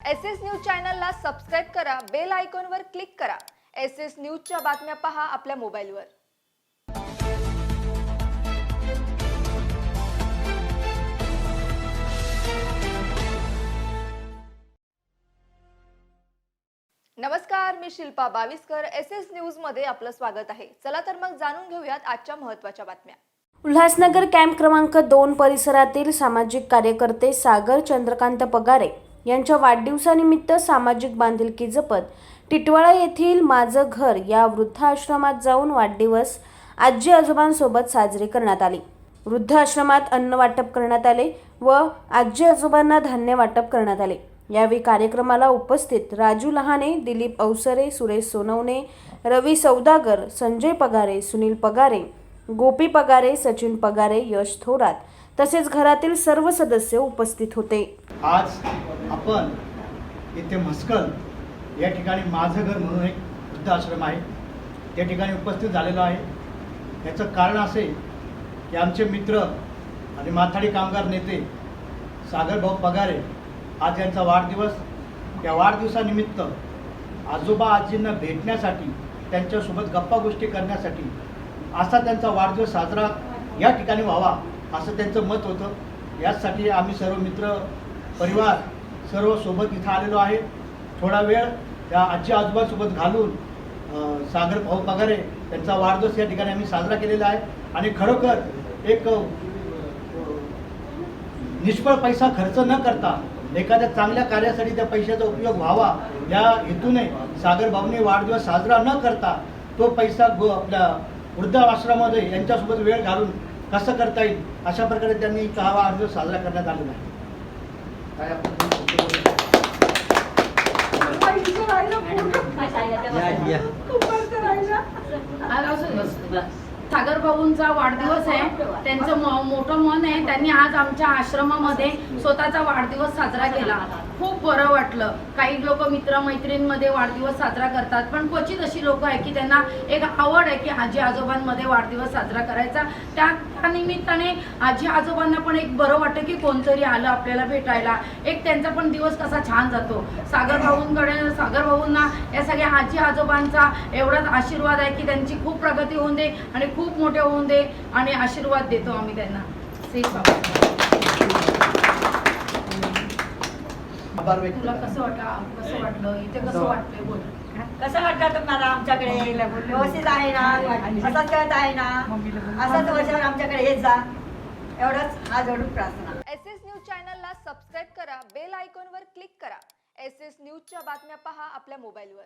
S S news चॅनलला subscribe करा bell आयकॉनवर क्लिक करा. एस एस न्यूजच्या बातम्या पहा आपल्या मोबाईलवर. नमस्कार मी शिल्पा बावीसकर. एस एस न्यूजमध्ये आपलं स्वागत आहे. चला तर मग जाणून घेऊयात आजच्या महत्त्वाच्या बातम्या. उल्हासनगर कॅम्प क्रमांक दोन परिसरातील सामाजिक कार्यकर्ते सागर चंद्रकांत पगारे यांच्या वाढदिवसानिमित्त सामाजिक बांधिलकी जपत टिटवाळा येथील माझं घर या वृद्धाश्रमात जाऊन वाढदिवस आजी आजोबांसोबत साजरे करण्यात आले. वृद्धाश्रमात अन्न वाटप करण्यात आले व आजी आजोबांना धान्य वाटप करण्यात आले. यावेळी कार्यक्रमाला उपस्थित राजू लहाने दिलीप अवसरे सुरेश सोनवणे रवी सौदागर संजय पगारे सुनील पगारे गोपी पगारे सचिन पगारे यश थोरात तसेच घरातील सर्व सदस्य उपस्थित होते. आज आपण इथे म्हस्कल या ठिकाणी माझं घर म्हणून एक वृद्धाश्रम आहे. त्या ठिकाणी उपस्थित झालेलो आहे. याचं कारण असे की आमचे मित्र आणि माथाडी कामगार नेते सागर भाऊ पगारे आज यांचा वाढदिवस. या वाढदिवसानिमित्त आजोबा आजींना भेटण्यासाठी त्यांच्यासोबत गप्पा गोष्टी करण्यासाठी असा त्यांचा वाढदिवस साजरा या ठिकाणी व्हावा असं त्यांचं मत होतं. याचसाठी आम्ही सर्व मित्र परिवार सर्व सोबत इथं आलेलो आहे. थोडा वेळ त्या आजी आजोबासोबत घालून सागर भाऊ पगारे त्यांचा वाढदिवस या ठिकाणी आम्ही साजरा केलेला आहे. आणि खरोखर एक निष्फळ पैसा खर्च न करता एखाद्या चांगल्या कार्यासाठी त्या पैशाचा उपयोग व्हावा या हेतूने सागर भाऊने वाढदिवस साजरा न करता तो पैसा गो आपल्या वृद्धाश्रमामध्ये यांच्यासोबत वेळ घालून कसं करता येईल अशा प्रकारे त्यांनी हा वाढदिवस साजरा करण्यात आलेला आहे काय आपण आज असं सागर भाऊंचा वाढदिवस आहे. त्यांचं म- मोठं मन आहे. त्यांनी आज आमच्या आश्रमामध्ये स्वतःचा वाढदिवस साजरा केला. खूप बरं वाटलं. काही लोक मित्रमैत्रीणमध्ये वाढदिवस साजरा करतात. पण क्वचित अशी लोक आहे की त्यांना एक आवड आहे की आजी आजोबांमध्ये वाढदिवस साजरा करायचा. त्या त्या निमित्ताने आजी आजोबांना पण एक बरं वाटतं की कोणतरी आलं आपल्याला भेटायला. एक त्यांचा पण दिवस कसा छान जातो. सागर भाऊंकडे सागर भाऊंना या सगळ्या आजी आजोबांचा एवढाच आशीर्वाद आहे की त्यांची खूप प्रगती होऊन दे आणि खूप मोठे होऊन दे आणि आशीर्वाद देतो आम्ही त्यांना. श्री तुला करा. कसं वाटलं? कसं वाटलं? इथे कसं वाटतंय? बोल. कसं वाटतं तुम्हाला आमच्याकडे व्यवस्थित आहे ना? असंच करत आहे ना? असंच आमच्याकडे येत जा. एवढंच. आज एवढं प्रार्थना. एस एस न्यूज चॅनलला सबस्क्राईब करा बेल आयकॉनवर क्लिक करा. एस एस न्यूजच्या बातम्या पहा आपल्या मोबाईलवर.